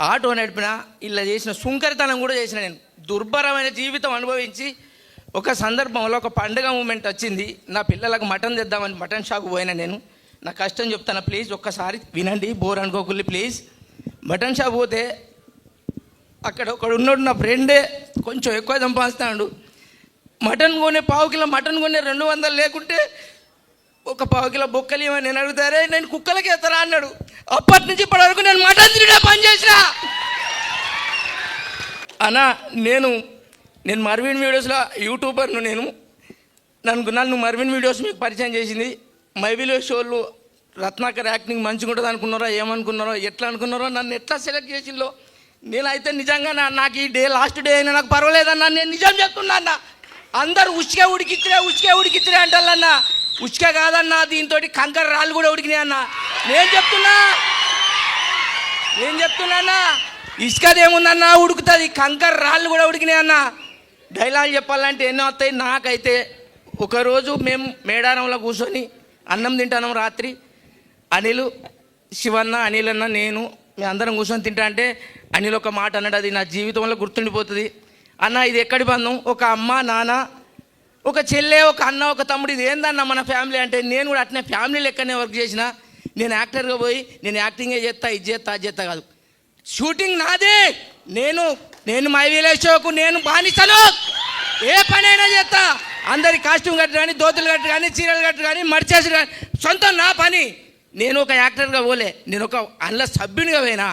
Auto నడిపిన ఇలా చేసిన సుంకరితనం కూడా చేసిన నేను. దుర్భరమైన జీవితం అనుభవించి ఒక సందర్భంలో ఒక పండుగ మూమెంట్ వచ్చింది. నా పిల్లలకు మటన్ తెద్దామని మటన్ షాప్ పోయినా నేను. నా కష్టం చెప్తాను ప్లీజ్ ఒక్కసారి వినండి బోర్ అనుకోకుల్లి ప్లీజ్. మటన్ షాప్ పోతే అక్కడ ఒకడు ఉన్నాడు నా ఫ్రెండే కొంచెం ఎక్కువ సంపాదిస్తాడు. మటన్ కొనే పావు కిలో మటన్ కొనే రెండు వందలు లేకుంటే ఒక పావు కిలో బొక్కలు ఇవ్వని నేను అడుగుతారే నేను కుక్కలకి ఎత్తరా అన్నాడు. అప్పటి నుంచి ఇప్పటి వరకు నేను మటన్ తిరిగా పని చేసిన. నేను నేను మర్విన్ వీడియోస్లో యూట్యూబర్ను నేను. నన్ను నన్ను మర్విన్ వీడియోస్ మీకు పరిచయం చేసింది. మైవిలో షోలు రత్నాకర్ యాక్టింగ్ మంచిగా ఉంటుంది అనుకున్నారో ఏమనుకున్నారో ఎట్లా అనుకున్నారో నన్ను ఎట్లా సెలెక్ట్ చేసిందో నేనైతే నిజంగా నా- నాకు ఈ డే లాస్ట్ డే అయినా నాకు పర్వాలేదన్నా నేను నిజం చెప్తున్నా అన్న. అందరు ఉచికే ఉడికిచ్చిరే ఉచికే ఉడికిచ్చిరే అంటారన్నా ఉచికే కాదన్నా దీంతో కంకర రాళ్ళు కూడా ఉడికినాయి అన్న. నేను చెప్తున్నా. నేను చెప్తున్నానా ఇసుకది ఏముందన్నా ఉడుకుతుంది. కంకర రాళ్ళు కూడా ఉడికినాయి అన్న. డైలాగ్ చెప్పాలంటే ఎన్నో వస్తాయి. నాకైతే ఒకరోజు మేము మేడారంలో కూర్చొని అన్నం తింటాను రాత్రి. అనిల్ శివన్న అనిల్ అన్న నేను మేము అందరం కూర్చొని తింటా అంటే అనిల్ ఒక మాట అన్నాడు. అది నా జీవితంలో గుర్తుండిపోతుంది. అన్న ఇది ఎక్కడి బంధం? ఒక అమ్మ నాన్న ఒక చెల్లె ఒక అన్న ఒక తమ్ముడు ఇది ఏందన్న మన ఫ్యామిలీ అంటే నేను కూడా అట్నే ఫ్యామిలీ లెక్కనే వర్క్ చేసిన నేను యాక్టర్గా పోయి నేను యాక్టింగే చేస్తా ఇది చేస్తా అది చేస్తా కాదు. షూటింగ్ నాదే! నేను నేను మై విలేజ్ షోకు నేను బానిసను! ఏ పనైనా చేస్తా అందరి కాస్ట్యూమ్ కట్టు కానీ దోతులు కట్టు కానీ చీరలు కట్టు కానీ మర్చేసి కానీ సొంతం నా పని! నేను ఒక యాక్టర్గా పోలే నేను ఒక అందులో సభ్యునిగా పోయినా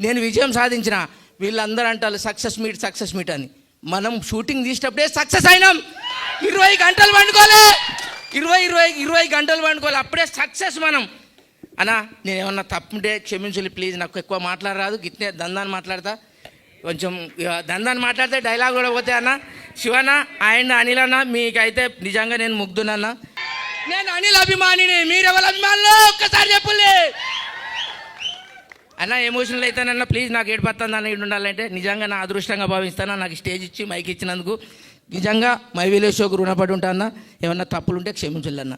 నేను విజయం సాధించిన వీళ్ళందరూ అంటారు సక్సెస్ మీట్ సక్సెస్ మీట్ అని. మనం షూటింగ్ తీసేటప్పుడే సక్సెస్ అయినాం! ఇరవై గంటలు పండుకోలే ఇరవై ఇరవై ఇరవై గంటలు పండుకోలే అప్పుడే సక్సెస్ మనం. అన్నా నేను ఏమన్నా తప్పుంటే క్షమించాలి ప్లీజ్ నాకు ఎక్కువ మాట్లాడరాదు. గిట్నే దందాన్ని మాట్లాడతా. కొంచెం దందాన్ని మాట్లాడితే డైలాగ్ కూడా పోతే అన్న. శివన్న ఆయన అనిల్ అన్న మీకైతే నిజంగా నేను ముగ్ధునన్నా. నేను అనిల్ అభిమానిని. మీరెవరు అభిమానులు? ఒక్కసారి చెప్పులే. అన్న ఎమోషనల్ అవుతానన్న ప్లీజ్ నాకు ఏడుపత్తాను అన్న ఉండాలంటే నిజంగా నా అదృష్టంగా భావిస్తాను. నాకు స్టేజ్ ఇచ్చి మైక్ ఇచ్చినందుకు నిజంగా మై విలేజ్ షోకు రుణపడి ఉంటా అన్న ఏమన్నా తప్పులుంటే క్షమించాలన్న